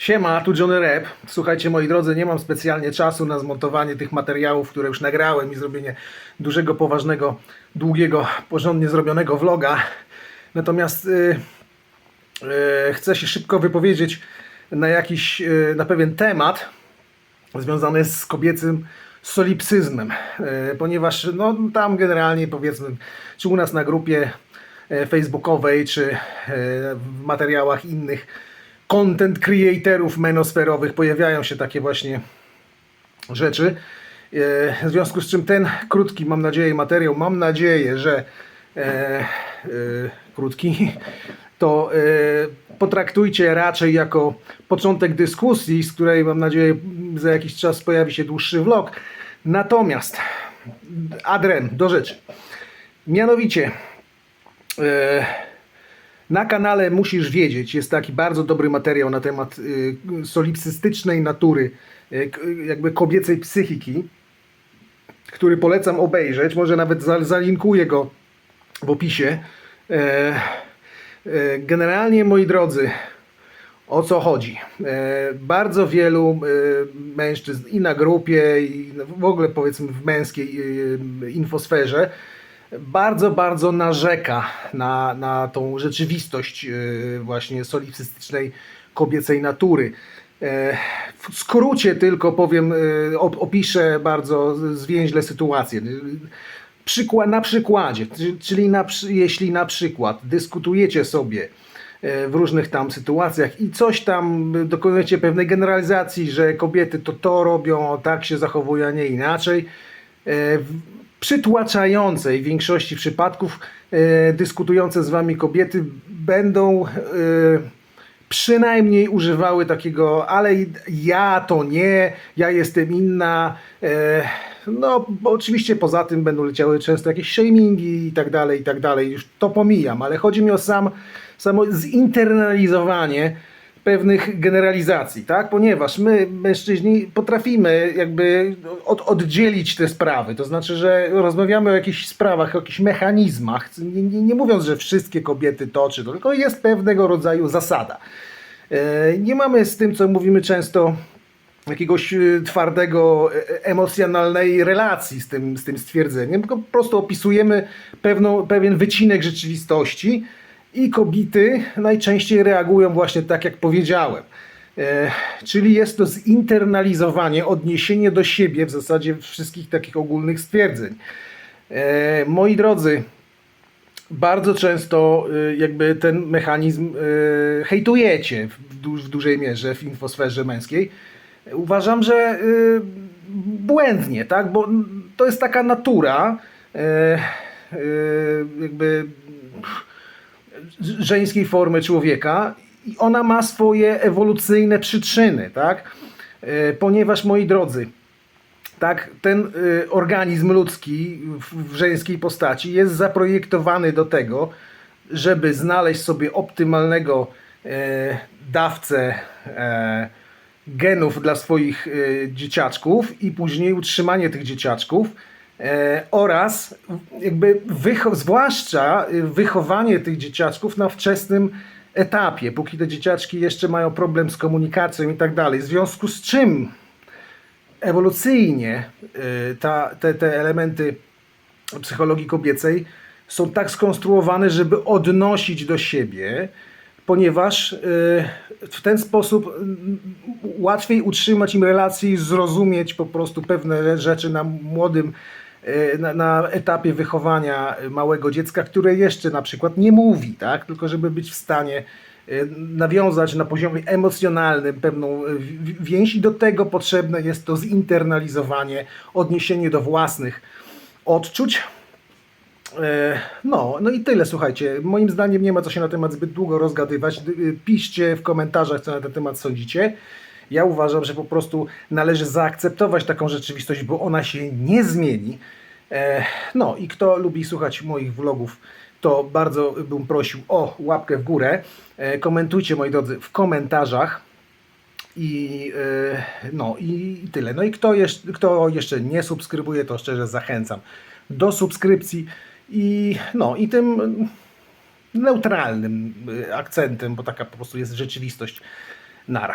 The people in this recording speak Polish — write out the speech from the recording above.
Siema, tu Johnny Rap. Słuchajcie, moi drodzy, nie mam specjalnie czasu na zmontowanie tych materiałów, które już nagrałem i zrobienie dużego, poważnego, długiego, porządnie zrobionego vloga. Natomiast y, y, chcę się szybko wypowiedzieć na jakiś, y, na pewien temat związany z kobiecym solipsyzmem, y, ponieważ no, tam generalnie powiedzmy, czy u nas na grupie e, facebookowej, czy e, w materiałach innych content creatorów menosferowych pojawiają się takie właśnie rzeczy. E, W związku z czym ten krótki, mam nadzieję, materiał, mam nadzieję, że e, e, krótki, to e, potraktujcie raczej jako początek dyskusji, z której mam nadzieję za jakiś czas pojawi się dłuższy vlog. Natomiast adrem do rzeczy. Mianowicie e, na kanale Musisz Wiedzieć jest taki bardzo dobry materiał na temat y, solipsystycznej natury, y, jakby kobiecej psychiki, który polecam obejrzeć. Może nawet za- zalinkuję go w opisie. E, e, Generalnie, moi drodzy, o co chodzi? E, Bardzo wielu e, mężczyzn i na grupie, i w ogóle powiedzmy w męskiej infosferze bardzo, bardzo narzeka na, na tą rzeczywistość e, właśnie solipsystycznej kobiecej natury. E, W skrócie tylko powiem, e, op- opiszę bardzo zwięźle sytuację. Przykład, na przykładzie, czy- czyli na, jeśli na przykład dyskutujecie sobie w różnych tam sytuacjach i coś tam dokonujecie pewnej generalizacji, że kobiety to to robią, tak się zachowują, a nie inaczej. E, w przytłaczającej większości przypadków e, dyskutujące z wami kobiety będą e, przynajmniej używały takiego, ale ja to nie, ja jestem inna. E, no, oczywiście poza tym będą leciały często jakieś shamingi i tak dalej, i tak dalej. Już to pomijam, ale chodzi mi o sam, samo zinternalizowanie pewnych generalizacji, tak? Ponieważ my, mężczyźni, potrafimy jakby od, oddzielić te sprawy. To znaczy, że rozmawiamy o jakichś sprawach, o jakichś mechanizmach, nie, nie, nie mówiąc, że wszystkie kobiety to czy to, tylko jest pewnego rodzaju zasada. E, Nie mamy z tym, co mówimy często, jakiegoś e, twardego, e, emocjonalnej relacji z tym, z tym stwierdzeniem, tylko po prostu opisujemy pewną, pewien wycinek rzeczywistości i kobiety najczęściej reagują właśnie tak, jak powiedziałem. E, czyli jest to zinternalizowanie, odniesienie do siebie w zasadzie wszystkich takich ogólnych stwierdzeń. E, moi drodzy, bardzo często y, jakby ten mechanizm y, hejtujecie w, du- w dużej mierze w infosferze męskiej. Uważam, że błędnie, tak? Bo to jest taka natura jakby żeńskiej formy człowieka i ona ma swoje ewolucyjne przyczyny, tak? E, Ponieważ, moi drodzy, tak, ten y, organizm ludzki w, żeńskiej postaci jest zaprojektowany do tego, żeby znaleźć sobie optymalnego e, dawcę e, genów dla swoich e, dzieciaczków i później utrzymanie tych dzieciaczków e, oraz jakby wycho- zwłaszcza y, wychowanie tych dzieciaczków na wczesnym etapie, póki te dzieciaczki jeszcze mają problem z komunikacją i tak dalej. W związku z czym ewolucyjnie y, ta, te, te elementy psychologii kobiecej są tak skonstruowane, żeby odnosić do siebie, ponieważ y, w ten sposób łatwiej utrzymać im relacje i zrozumieć po prostu pewne rzeczy na młodym, na, na etapie wychowania małego dziecka, które jeszcze na przykład nie mówi, tak? tylko żeby być w stanie y, nawiązać na poziomie emocjonalnym pewną wi- więź i do tego potrzebne jest to zinternalizowanie, odniesienie do własnych odczuć. E, No, no i tyle, słuchajcie. Moim zdaniem nie ma co się na temat zbyt długo rozgadywać. Piszcie w komentarzach, co na ten temat sądzicie. Ja uważam, że po prostu należy zaakceptować taką rzeczywistość, bo ona się nie zmieni. E, No i kto lubi słuchać moich vlogów, to bardzo bym prosił o łapkę w górę. E, Komentujcie, moi drodzy, w komentarzach. I e, no i tyle. No i kto, jeszcze, kto jeszcze nie subskrybuje, to szczerze zachęcam do subskrypcji i no i tym neutralnym akcentem, bo taka po prostu jest rzeczywistość. Nara.